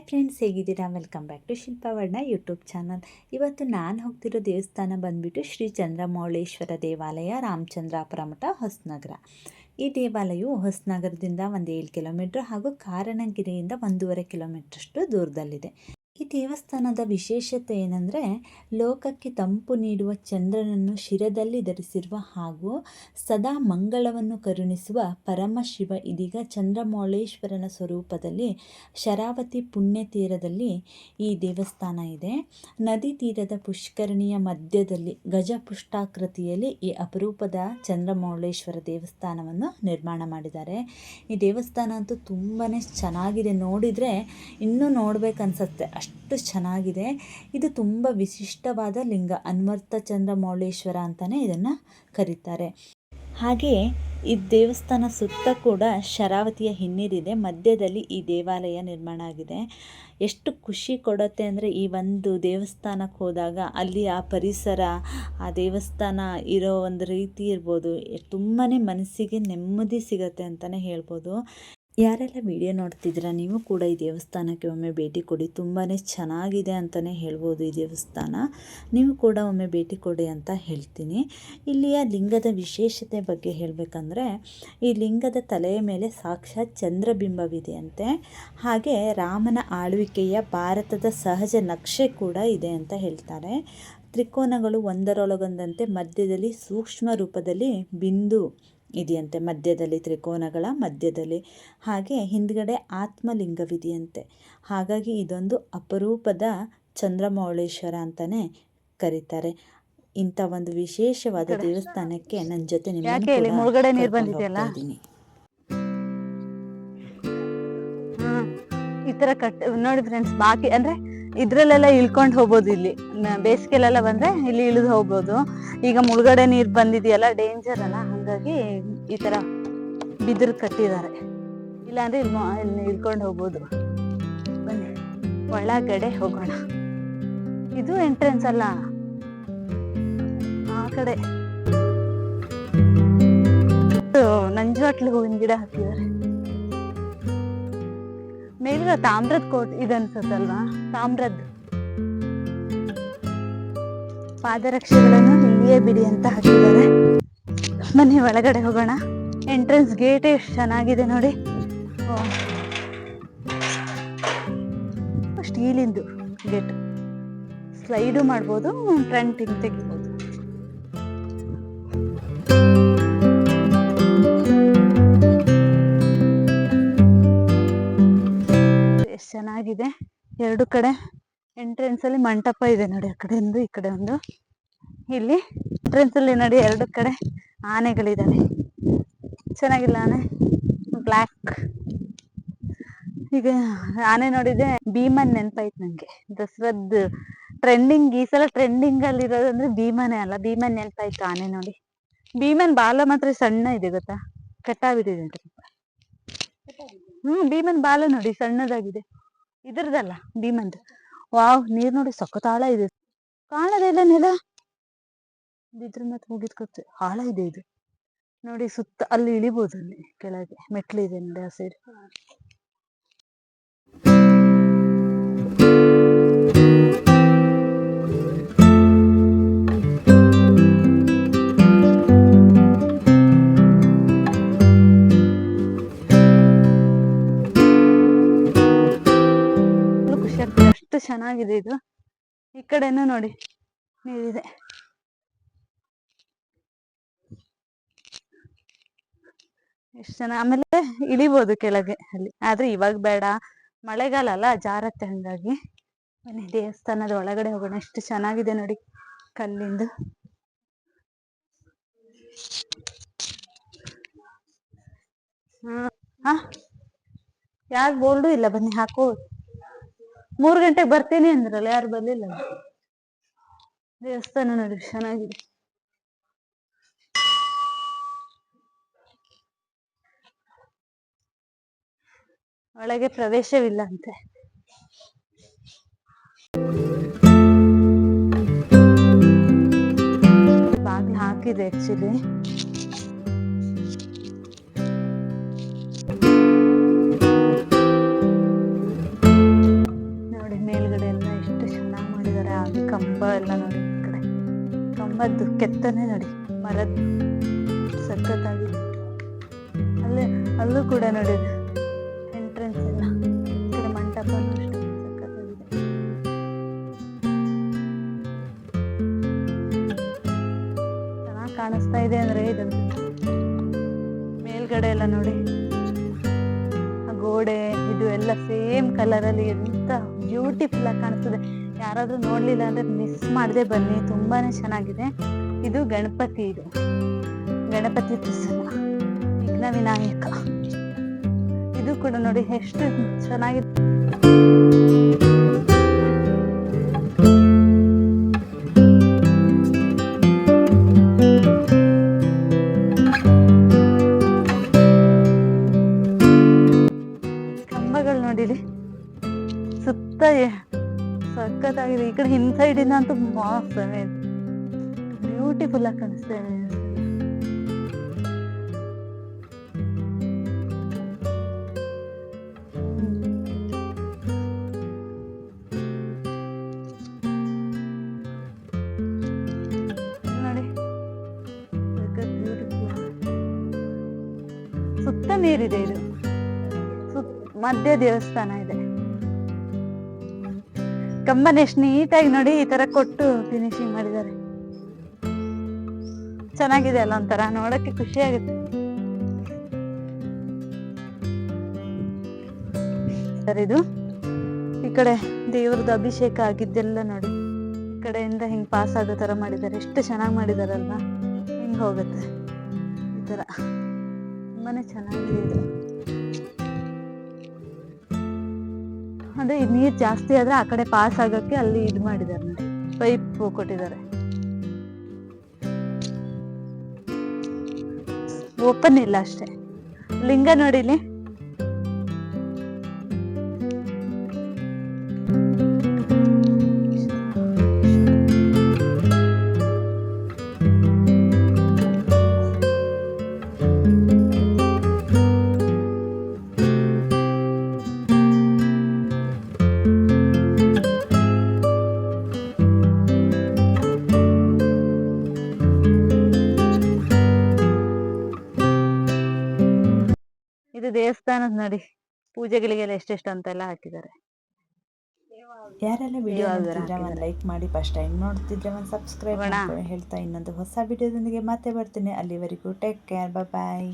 Hi friends ಹೇಗಿದ್ದೀರಾ? Welcome back to Shilpavarna YouTube channel ಇವತ್ತು ನಾನು ಹೋಗ್ತಿರೋ ದೇವಸ್ಥಾನ ಬಂದುಬಿಟ್ಟು ಶ್ರೀ ಚಂದ್ರಮೌಳೇಶ್ವರ ದೇವಾಲಯ, ರಾಮಚಂದ್ರಾಪುರ ಮಠ, ಹೊಸನಗರ. ಈ ದೇವಾಲಯವು ಹೊಸನಗರದಿಂದ ಒಂದು ಏಳು ಕಿಲೋಮೀಟ್ರ್ ಹಾಗೂ ಕಾರಣಗಿರಿಯಿಂದ ಒಂದೂವರೆ ಕಿಲೋಮೀಟ್ರಷ್ಟು ದೂರದಲ್ಲಿದೆ. ಈ ದೇವಸ್ಥಾನದ ವಿಶೇಷತೆ ಏನಂದರೆ, ಲೋಕಕ್ಕೆ ತಂಪು ನೀಡುವ ಚಂದ್ರನನ್ನು ಶಿರದಲ್ಲಿ ಧರಿಸಿರುವ ಹಾಗೂ ಸದಾ ಮಂಗಳವನ್ನು ಕರುಣಿಸುವ ಪರಮಶಿವ ಇದೀಗ ಚಂದ್ರಮೌಳೇಶ್ವರನ ಸ್ವರೂಪದಲ್ಲಿ ಶರಾವತಿ ಪುಣ್ಯ ತೀರದಲ್ಲಿ ಈ ದೇವಸ್ಥಾನ ಇದೆ. ನದಿ ತೀರದ ಪುಷ್ಕರಣಿಯ ಮಧ್ಯದಲ್ಲಿ ಗಜಪುಷ್ಟಾಕೃತಿಯಲ್ಲಿ ಈ ಅಪರೂಪದ ಚಂದ್ರಮೌಳೇಶ್ವರ ದೇವಸ್ಥಾನವನ್ನು ನಿರ್ಮಾಣ ಮಾಡಿದ್ದಾರೆ. ಈ ದೇವಸ್ಥಾನ ಅಂತೂ ತುಂಬಾ ಚೆನ್ನಾಗಿದೆ. ನೋಡಿದರೆ ಇನ್ನೂ ನೋಡ್ಬೇಕನ್ಸತ್ತೆ. ಅಷ್ಟು ಚೆನ್ನಾಗಿದೆ. ಇದು ತುಂಬ ವಿಶಿಷ್ಟವಾದ ಲಿಂಗ. ಅನ್ವರ್ಥ ಚಂದ್ರಮೌಳೇಶ್ವರ ಅಂತಲೇ ಇದನ್ನು ಕರೀತಾರೆ. ಹಾಗೆಯೇ ಈ ದೇವಸ್ಥಾನ ಸುತ್ತ ಕೂಡ ಶರಾವತಿಯ ಹಿನ್ನೀರಿದೆ ಮಧ್ಯದಲ್ಲಿ ಈ ದೇವಾಲಯ ನಿರ್ಮಾಣ ಆಗಿದೆ. ಎಷ್ಟು ಖುಷಿ ಕೊಡುತ್ತೆ ಅಂದರೆ ಈ ಒಂದು ದೇವಸ್ಥಾನಕ್ಕೆ ಹೋದಾಗ ಅಲ್ಲಿ ಆ ಪರಿಸರ, ಆ ದೇವಸ್ಥಾನ ಇರೋ ಒಂದು ರೀತಿ ಇರ್ಬೋದು. ತುಂಬಾ ಮನಸ್ಸಿಗೆ ನೆಮ್ಮದಿ ಸಿಗತ್ತೆ ಅಂತಲೇ ಹೇಳ್ಬೋದು. ಯಾರೆಲ್ಲ ವಿಡಿಯೋ ನೋಡ್ತಿದ್ದೀರಾ, ನೀವು ಕೂಡ ಈ ದೇವಸ್ಥಾನಕ್ಕೆ ಒಮ್ಮೆ ಭೇಟಿ ಕೊಡಿ. ತುಂಬಾ ಚೆನ್ನಾಗಿದೆ ಅಂತಲೇ ಹೇಳ್ಬೋದು ಈ ದೇವಸ್ಥಾನ. ನೀವು ಕೂಡ ಒಮ್ಮೆ ಭೇಟಿ ಕೊಡಿ ಅಂತ ಹೇಳ್ತೀನಿ. ಇಲ್ಲಿಯ ಲಿಂಗದ ವಿಶೇಷತೆ ಬಗ್ಗೆ ಹೇಳಬೇಕಂದ್ರೆ, ಈ ಲಿಂಗದ ತಲೆಯ ಮೇಲೆ ಸಾಕ್ಷಾತ್ ಚಂದ್ರಬಿಂಬವಿದೆಯಂತೆ. ಹಾಗೆ ರಾಮನ ಆಳ್ವಿಕೆಯ ಭಾರತದ ಸಹಜ ನಕ್ಷೆ ಕೂಡ ಇದೆ ಅಂತ ಹೇಳ್ತಾರೆ. ತ್ರಿಕೋನಗಳು ಒಂದರೊಳಗೊಂದಂತೆ ಮಧ್ಯದಲ್ಲಿ ಸೂಕ್ಷ್ಮ ರೂಪದಲ್ಲಿ ಬಿಂದು ಇದೆಯಂತೆ ಮಧ್ಯದಲ್ಲಿ ತ್ರಿಕೋನಗಳ ಮಧ್ಯದಲ್ಲಿ ಹಾಗೆ ಹಿಂದ್ಗಡೆ ಆತ್ಮಲಿಂಗವಿದೆಯಂತೆ. ಹಾಗಾಗಿ ಇದೊಂದು ಅಪರೂಪದ ಚಂದ್ರಮೌಳೇಶ್ವರ ಅಂತಲೇ ಕರೀತಾರೆ. ಇಂಥ ಒಂದು ವಿಶೇಷವಾದ ದೇವಸ್ಥಾನಕ್ಕೆ ನನ್ನ ಜೊತೆ? ಹ್ಮ್. ಈ ತರ ಕಟ್ ನೋಡಿ ಫ್ರೆಂಡ್ಸ್ ಬಾಕಿ ಅಂದ್ರೆ ಇದ್ರಲ್ಲೆಲ್ಲ ಇಳ್ಕೊಂಡು ಹೋಗ್ಬೋದು ಇಲ್ಲಿ. ಬೇಸಿಗೆಲೆಲ್ಲ ಬಂದ್ರೆ ಇಲ್ಲಿ ಇಳಿದು ಹೋಗ್ಬೋದು. ಈಗ ಮುಳುಗಡೆ ನೀರು ಬಂದಿದೆಯಲ್ಲ ಡೇಂಜರ್ ಅಲ್ಲ? ಹಂಗಾಗಿ ಈ ತರ ಬಿದಿರು ಕಟ್ಟಿದ್ದಾರೆ. ಇಲ್ಲಾಂದ್ರೆ ಇಲ್ಲಿ ಇಳ್ಕೊಂಡು ಹೋಗ್ಬೋದು. ಬನ್ನಿ, ಒಳಗಡೆ ಹೋಗೋಣ. ಇದು ಎಂಟ್ರೆನ್ಸ್ ಅಲ್ಲ. ಆ ಕಡೆ. ನಂಜುವಾಟ್ಲಿ ಹೂವಿನ ಗಿಡ ಹಾಕಿದ್ದಾರೆ. ಮೇಲ್ಗ ತಾಮ್ರದ ಕೋಟ್ ಇದನ್ಸತ್ತಲ್ವಾ ತಾಮ್ರದ್ ಪಾದರಕ್ಷೆಗಳನ್ನು ಇಲ್ಲಿಯೇ ಬಿಡಿ ಅಂತ ಹಾಕಿದ್ದಾರೆ. ಬನ್ನಿ, ಒಳಗಡೆ ಹೋಗೋಣ. ಎಂಟ್ರೆನ್ಸ್ ಗೇಟ್ ಎಷ್ಟು ಚೆನ್ನಾಗಿದೆ ನೋಡಿ. ಸ್ಟೀಲಿಂದು ಗೇಟ್ ಸ್ಲೈಡು ಮಾಡ್ಬೋದು ಫ್ರಂಟ್ ಹಿಂಗೆ ತೆಗಿಬೋದು. ಎಷ್ಟು ಚೆನ್ನಾಗಿದೆ. ಎರಡು ಕಡೆ ಎಂಟ್ರೆನ್ಸ್ ಅಲ್ಲಿ ಮಂಟಪ ಇದೆ ನೋಡಿ, ಆ ಕಡೆ ಒಂದು ಈ ಕಡೆ ಒಂದು ಇಲ್ಲಿ ಎಂಟ್ರೆನ್ಸ್ ಅಲ್ಲಿ ನೋಡಿ, ಎರಡು ಕಡೆ ಆನೆಗಳಿದಾವೆ ಚೆನ್ನಾಗಿಲ್ಲ ಆನೆ. ಬ್ಲ್ಯಾಕ್ ಈಗ ಆನೆ ನೋಡಿದ್ರೆ ಭೀಮನ್ ನೆನ್ಪಾಯ್ತು ನಂಗೆ. ದಸರದ್ ಟ್ರೆಂಡಿಂಗ್ ಈ ಸಲ ಟ್ರೆಂಡಿಂಗ್ ಅಲ್ಲಿ ಇರೋದಂದ್ರೆ ಭೀಮನೇ ಅಲ್ಲ. ಭೀಮನ್ ನೆನ್ಪಾಯ್ತು ಆನೆ ನೋಡಿ. ಭೀಮನ್ ಬಾಲ ಮಾತ್ರ ಸಣ್ಣ ಇದೆ ಗೊತ್ತಾ? ಅಂತ ಹ್ಮ್, ಭೀಮನ್ ಬಾಲ ನೋಡಿ ಸಣ್ಣದಾಗಿದೆ. ಇದ್ರದಲ್ಲ ಭೀಮನ್ ವಾವ್, ನೀರ್ ನೋಡಿ ಸಖತ್ ಇದೆ. ಕಾಣದೇ ಇಲ್ಲ ನೆಲ. ಬಿದ್ರ ಮತ್ತೆ ಮುಗಿದ್ ಕತ್ತೆ ಆಳ ಇದೆ ಇದು. ನೋಡಿ ಸುತ್ತ ಅಲ್ಲಿ ಇಳಿಬೋದು ಅಲ್ಲಿ ಕೆಳಗೆ. ಮೆಟ್ಲು ಇದೆ ನೋಡಿ ಆ ಸೈಡ್ ಖುಷಿ ಆಗ್ತದೆ. ಅಷ್ಟು ಚೆನ್ನಾಗಿದೆ ಇದು. ಈ ಕಡೆನೂ ನೋಡಿ ನೀರಿದೆ. ಎಷ್ಟು ಜನ, ಆಮೇಲೆ ಇಳಿಬೋದು ಕೆಳಗೆ ಅಲ್ಲಿ. ಆದ್ರೆ ಇವಾಗ ಬೇಡ. ಮಳೆಗಾಲ ಅಲ್ಲ, ಜಾರತ್ತೆ ಹಂಗಾಗಿ. ದೇವಸ್ಥಾನದ ಒಳಗಡೆ ಹೋಗೋಣ. ಎಷ್ಟು ಚೆನ್ನಾಗಿದೆ ನೋಡಿ ಕಲ್ಲಿಂದು. ಹಾ. ಯಾರು ಬೋಲ್ಡು ಇಲ್ಲ, ಬನ್ನಿ ಹಾಕೋ. ಮೂರ್ ಗಂಟೆಗೆ ಬರ್ತೀನಿ ಅಂದ್ರಲ್ಲ, ಯಾರು ಬರ್ಲಿಲ್ಲ. ದೇವಸ್ಥಾನ ನೋಡಿ ಚೆನ್ನಾಗಿದೆ. ಒಳಗೆ ಪ್ರವೇಶವಿಲ್ಲ ಅಂತೆ ಬಾಗಿ ಹಾಕಿದೆ ಆಕ್ಚುಲಿ ಮೇಲ್ಗಡೆ ಎಲ್ಲ ಎಷ್ಟು ಚೆನ್ನಾಗಿ ಮಾಡಿದ್ದಾರೆ. ಹಾಗೆ ಕಂಬ ಎಲ್ಲ ನೋಡಿ ಕಡೆ. ಕಂಬದ್ದು ಕೆತ್ತನೆ ನೋಡಿ. ಮರದ್ ಸಖತ್ತಾಗಿದೆ ಅಲ್ಲೇ, ಅಲ್ಲೂ ಕೂಡ ನೋಡಿ. ಎಲ್ಲ ನೋಡಿ. ಆ ಗೋಡೆ, ಇದು ಎಲ್ಲ ಸೇಮ್ ಕಲರ್ ಅಲ್ಲಿ ಎಂತ ಬ್ಯೂಟಿಫುಲ್ ಆಗಿ ಕಾಣಿಸ್ತದೆ. ಯಾರಾದ್ರೂ ನೋಡ್ಲಿಲ್ಲ ಅಂದ್ರೆ ಮಿಸ್ ಮಾಡದೆ ಬನ್ನಿ, ತುಂಬಾನೇ ಚೆನ್ನಾಗಿದೆ. ಇದು ಗಣಪತಿ ಇದು. ಗಣಪತಿ ಪ್ರಸನ್ನ ವಿಘ್ನ ವಿನಾಯಕ. ಇದು ಕೂಡ ನೋಡಿ ಎಷ್ಟು ಚೆನ್ನಾಗಿದೆ ನೋಡಿಲಿ ಸುತ್ತ ಎ- ಸಖತ್ತಾಗಿದೆ ಈ ಕಡೆ ಹಿನ್ ಸೈಡ್ ಇಂದ ಅಂತೂ ಮಾಸಮ್ ಬ್ಯೂಟಿಫುಲ್ ಆಗಿ ಕಾಣಿಸ್ತಾ ಇದೆ ನೋಡಿ ಸಖತ್ beautiful. ಸುತ್ತ ನೀರಿದೆ ಇದು ಸುತ್ ಮಧ್ಯ ದೇವಸ್ಥಾನ ಇದೆ. ಕಂಬನ ಎಷ್ಟು ನೀಟಾಗಿ ನೋಡಿ ಈ ತರ ಕೊಟ್ಟು ಫಿನಿಶಿಂಗ್ ಮಾಡಿದ್ದಾರೆ. ಚೆನ್ನಾಗಿದೆ ಅಲ್ಲ ಒಂಥರ, ನೋಡಕ್ಕೆ ಖುಷಿ ಆಗುತ್ತೆ. ಇದು, ಈ ಕಡೆ ದೇವ್ರದ್ದು ಅಭಿಷೇಕ ಆಗಿದ್ದೆಲ್ಲ ನೋಡಿ. ಈ ಕಡೆಯಿಂದ ಹಿಂಗ್ ಪಾಸ್ ಆಗೋ ತರ ಮಾಡಿದ್ದಾರೆ. ಎಷ್ಟು ಚೆನ್ನಾಗಿ ಮಾಡಿದಾರಲ್ವಾ? ಹಿಂಗ್ ಹೋಗುತ್ತೆ. ಈ ತರ. ತುಂಬಾನೇ ಚೆನ್ನಾಗಿದೆ ಅದೇ ನೀರು ನೀರ್ ಜಾಸ್ತಿ ಆದ್ರೆ ಆ ಕಡೆ ಪಾಸ್ ಆಗಕ್ಕೆ ಅಲ್ಲಿ ಇದು ಮಾಡಿದಾರೆ ನೋಡಿ ಪೈಪ್ ಕೊಟ್ಟಿದ್ದಾರೆ. ಓಪನ್ ಇಲ್ಲ ಅಷ್ಟೇ. ಲಿಂಗ ನೋಡಿಲಿ ಇದು ದೇವಸ್ಥಾನದ ನೋಡಿ ಪೂಜೆಗಳಿಗೆಲ್ಲ ಎಷ್ಟೆಷ್ಟು ಅಂತೆಲ್ಲ ಹಾಕಿದ್ದಾರೆ. ಯಾರೆಲ್ಲ ವಿಡಿಯೋ ಯಾವ್ದಾರ ನೋಡ್ತಿದ್ರೆ ಒಂದು ಲೈಕ್ ಮಾಡಿ ಫಸ್ಟ್ ಟೈಮ್ ನೋಡ್ತಿದ್ರೆ ಒಂದು ಸಬ್ಸ್ಕ್ರೈಬ್ ಮಾಡ್ಕೊಂಡು ಹೇಳ್ತಾ ಇನ್ನೊಂದು ಹೊಸ ವಿಡಿಯೋದೊಂದಿಗೆ ಮತ್ತೆ ಬರ್ತೀನಿ. ಅಲ್ಲಿವರೆಗೂ ಟೇಕ್ ಕೇರ್ ಬಾಯ್